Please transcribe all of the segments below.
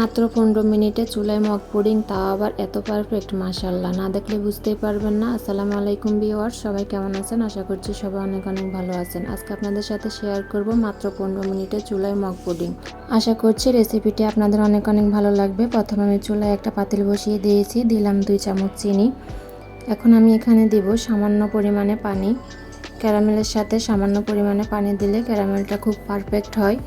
মাত্র পনেরো মিনিটে চুলায় মগ পুডিং, তাও আবার এত পারফেক্ট মাশাল্লাহ না দেখলে বুঝতেই পারবেন না। আসসালামু আলাইকুম বিওয়ার সবাই কেমন আছেন? আশা করছি সবাই অনেক অনেক ভালো আছেন। আজকে আপনাদের সাথে শেয়ার করব মাত্র পনেরো মিনিটে চুলায় মগ পুডিং। আশা করছি রেসিপিটি আপনাদের অনেক অনেক ভালো লাগবে। প্রথমে আমি চুলায় একটা পাতিল বসিয়ে দিয়েছি, দিলাম দুই চামচ চিনি। এখন আমি এখানে দিব সামান্য পরিমাণে পানি। ক্যারামেলের সাথে সামান্য পরিমাণে পানি দিলে ক্যারামেলটা খুব পারফেক্ট হয়।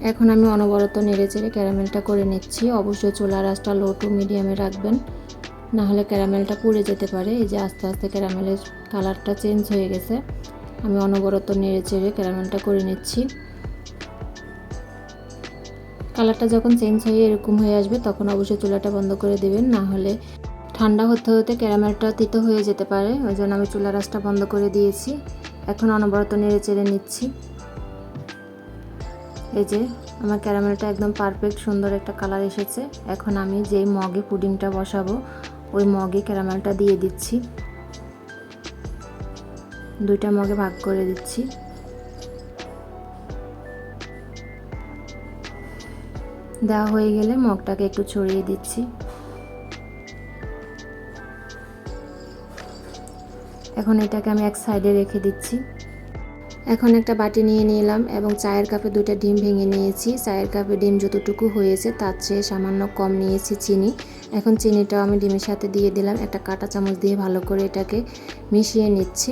এখন আমি অনবরত নেড়ে চেড়ে ক্যারামেলটা করে নিচ্ছি। অবশ্যই চুলার আঁচটা লো টু মিডিয়ামে রাখবেন। না হলে ক্যারামেলটা পুড়ে যেতে পারে। এই যে আস্তে আস্তে ক্যারামেলের কালারটা চেঞ্জ হয়ে গেছে। আমি অনবরত নেড়ে চেড়ে ক্যারামেলটা করে নিচ্ছি। কালারটা যখন চেঞ্জ হয়ে এরকম হয়ে আসবে, তখন অবশ্যই চুলাটা বন্ধ করে দেবেন। না হলে ঠান্ডা হতে হতে ক্যারামেলটা তিতো হয়ে যেতে পারে। ওই জন্য আমি চুলা আঁচটা বন্ধ করে দিয়েছি। এখন অনবরত নেড়ে চেড়ে নিচ্ছি। এই যে, আমার ক্যারামেলটা একদম পারফেক্ট সুন্দর একটা কালার এসেছে। এখন আমি যেই মগে পুডিংটা বসাবো, ওই মগে ক্যারামেলটা দিয়ে দিচ্ছি। দুইটা মগে ভাগ করে দিচ্ছি। দেওয়া হয়ে গেলে মগটাকে একটু ছড়িয়ে দিচ্ছি। এখন এটাকে আমি এক সাইডে রেখে দিচ্ছি। এখন একটা বাটি নিয়ে নিলাম এবং চায়ের কাপে দুটো ডিম ভেঙে নিয়েছি। চায়ের কাপে ডিম যতটুকু হয়েছে তার চেয়ে সামান্য কম নিয়েছি চিনি। এখন চিনিটাও আমি ডিমের সাথে দিয়ে দিলাম। একটা কাঁটা চামচ দিয়ে ভালো করে এটাকে মিশিয়ে নিচ্ছি।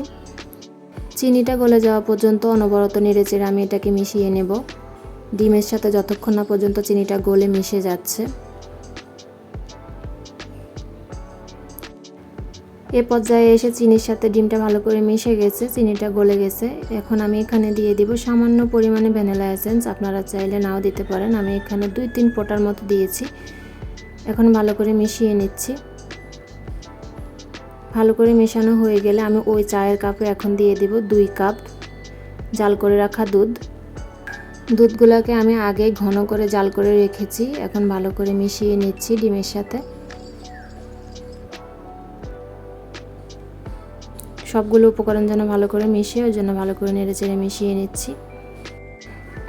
চিনিটা গলে যাওয়া পর্যন্ত অনবরত নেড়ে চেড়ে আমি এটাকে মিশিয়ে নেব। ডিমের সাথে যতক্ষণ না পর্যন্ত চিনিটা গলে মিশে যাচ্ছে। এ পর্যায়ে এসে চিনির সাথে ডিমটা ভালো করে মিশে গেছে, চিনিটা গলে গেছে। এখন আমি এখানে দিয়ে দিব সামান্য পরিমাণে ভ্যানিলা এসেন্স। আপনারা চাইলে নাও দিতে পারেন। আমি এখানে দুই তিন পোটার মতো দিয়েছি। এখন ভালো করে মিশিয়ে নিচ্ছি। ভালো করে মেশানো হয়ে গেলে আমি ওই চায়ের কাপে এখন দিয়ে দিব দুই কাপ জাল করে রাখা দুধ। দুধগুলোকে আমি আগে ঘন করে জাল করে রেখেছি। এখন ভালো করে মিশিয়ে নিচ্ছি ডিমের সাথে। সবগুলো উপকরণ যেন ভালো করে মিশিয়ে, ওই জন্য ভালো করে নেড়ে চেড়ে মিশিয়ে নিচ্ছি।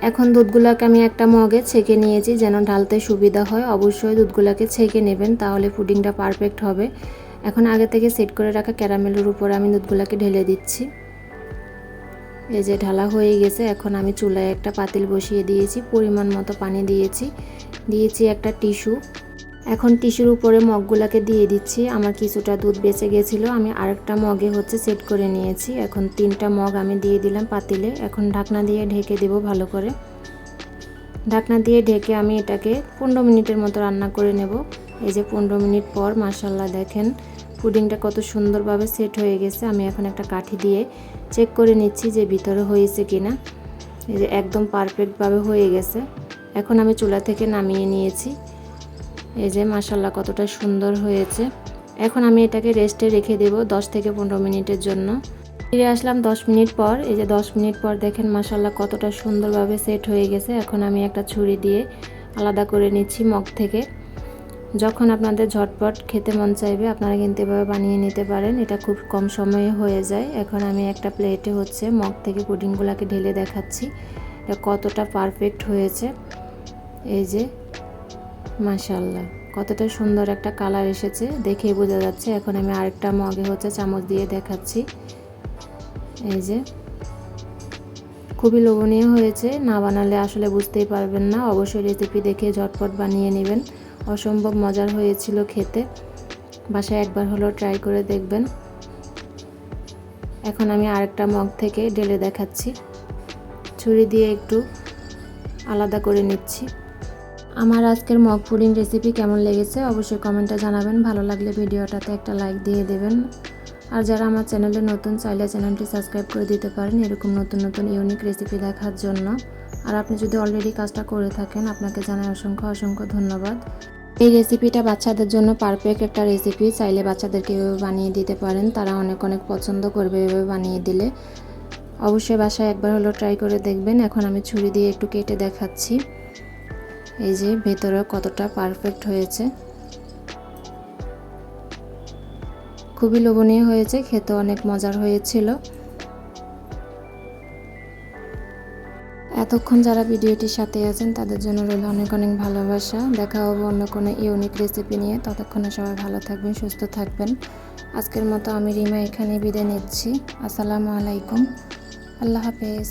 এখন দুধগুলোকে আমি একটা মগে ছেঁকে নিয়েছি, যেন ঢালতে সুবিধা হয়। অবশ্যই দুধগুলোকে ছেঁকে নেবেন, তাহলে পুডিংটা পারফেক্ট হবে। এখন আগে থেকে সেট করে রাখা ক্যারামেলের উপরে আমি দুধগুলোকে ঢেলে দিচ্ছি। এই যে ঢালা হয়ে গেছে, এখন আমি চুলায় একটা পাতিল বসিয়ে দিয়েছি, পরিমাণ মতো পানি দিয়েছি। দিয়েছি একটা টিস্যু। এখন টিস্যুর উপরে মগগুলোকে দিয়ে দিচ্ছি। আমার কিছুটা দুধ বেঁচে গেছিল, আমি আরেকটা মগে হচ্ছে সেট করে নিয়েছি। এখন তিনটা মগ আমি দিয়ে দিলাম পাতিলে। এখন ঢাকনা দিয়ে ঢেকে দেব ভালো করে। ঢাকনা দিয়ে ঢেকে আমি এটাকে পনেরো মিনিটের মতো রান্না করে নেব। এই যে পনেরো মিনিট পর মাসাল্লাহ দেখেন, পুডিংটা কত সুন্দরভাবে সেট হয়ে গেছে। আমি এখন একটা কাঠি দিয়ে চেক করে নিচ্ছি যে ভিতরে হয়েছে কিনা। এই যে একদম পারফেক্টভাবে হয়ে গেছে। এখন আমি চুলা থেকে নামিয়ে নিয়েছি। এই যে মাসাল্লাহ কতটা সুন্দর হয়েছে। এখন আমি এটাকে রেস্টে রেখে দেব 10 থেকে পনেরো মিনিটের জন্য। ফিরে আসলাম 10 মিনিট পর, এই যে 10 মিনিট পর দেখেন মাসাল্লাহ কতটা সুন্দরভাবে সেট হয়ে গেছে। এখন আমি একটা ছুরি দিয়ে আলাদা করে নিচ্ছি মগ থেকে। যখন আপনাদের ঝটপট খেতে মন চাইবে, আপনারা কিন্তু এভাবে বানিয়ে নিতে পারেন। এটা খুব কম সময়ে হয়ে যায়। এখন আমি একটা প্লেটে হচ্ছে মগ থেকে পুডিংগুলোকে ঢেলে দেখাচ্ছি। এটা কতটা পারফেক্ট হয়েছে। এই যে মাশাল্লাহ কতটা সুন্দর একটা কালার এসেছে। দেখেই বোঝা যাচ্ছে এখন আমি আরেকটা মগে হচ্ছে চামচ দিয়ে দেখাচ্ছি। এই যে, খুবই লোভনীয় হয়েছে, না বানালে আসলে বুঝতেই পারবেন না। অবশ্যই রেসিপি দেখে ঝটপট বানিয়ে নেবেন। অসম্ভব মজার হয়েছিল খেতে। বাসায় একবার হলো ট্রাই করে দেখবেন। এখন আমি আরেকটা মগ থেকে ঢেলে দেখাচ্ছি। ছুরি দিয়ে একটু আলাদা করে নিচ্ছি। আমার আজকের মগ পুডিং রেসিপি কেমন লেগেছে অবশ্যই কমেন্টে জানাবেন। ভালো লাগলে ভিডিওটাতে একটা লাইক দিয়ে দেবেন। আর যারা আমার চ্যানেলে নতুন, চাইলে চ্যানেলটি সাবস্ক্রাইব করে দিতে পারেন এরকম নতুন নতুন ইউনিক রেসিপি দেখার জন্য। আর আপনি যদি অলরেডি কাজটা করে থাকেন, আপনাকে জানাই অসংখ্য অসংখ্য ধন্যবাদ। এই রেসিপিটা বাচ্চাদের জন্য পারফেক্ট একটা রেসিপি চাইলে বাচ্চাদেরকে এভাবে বানিয়ে দিতে পারেন। তারা অনেক অনেক পছন্দ করবে এভাবে বানিয়ে দিলে। অবশ্যই বাসায় একবার হলো ট্রাই করে দেখবেন। এখন আমি ছুরি দিয়ে একটু কেটে দেখাচ্ছি। এই যে ভেতরে কতটা পারফেক্ট হয়েছে। খুবই লোভনীয় হয়েছে, খেতে অনেক মজার হয়েছিল। এতক্ষণ যারা ভিডিওটির সাথে আছেন, তাদের জন্য রইল অনেক অনেক ভালোবাসা। দেখা হবে অন্য কোনো ইউনিক রেসিপি নিয়ে। ততক্ষণে সবাই ভালো থাকবেন, সুস্থ থাকবেন। আজকের মতো আমি রিমা এখানে বিদায় নিচ্ছি। আসসালামু আলাইকুম। আল্লাহ হাফেজ।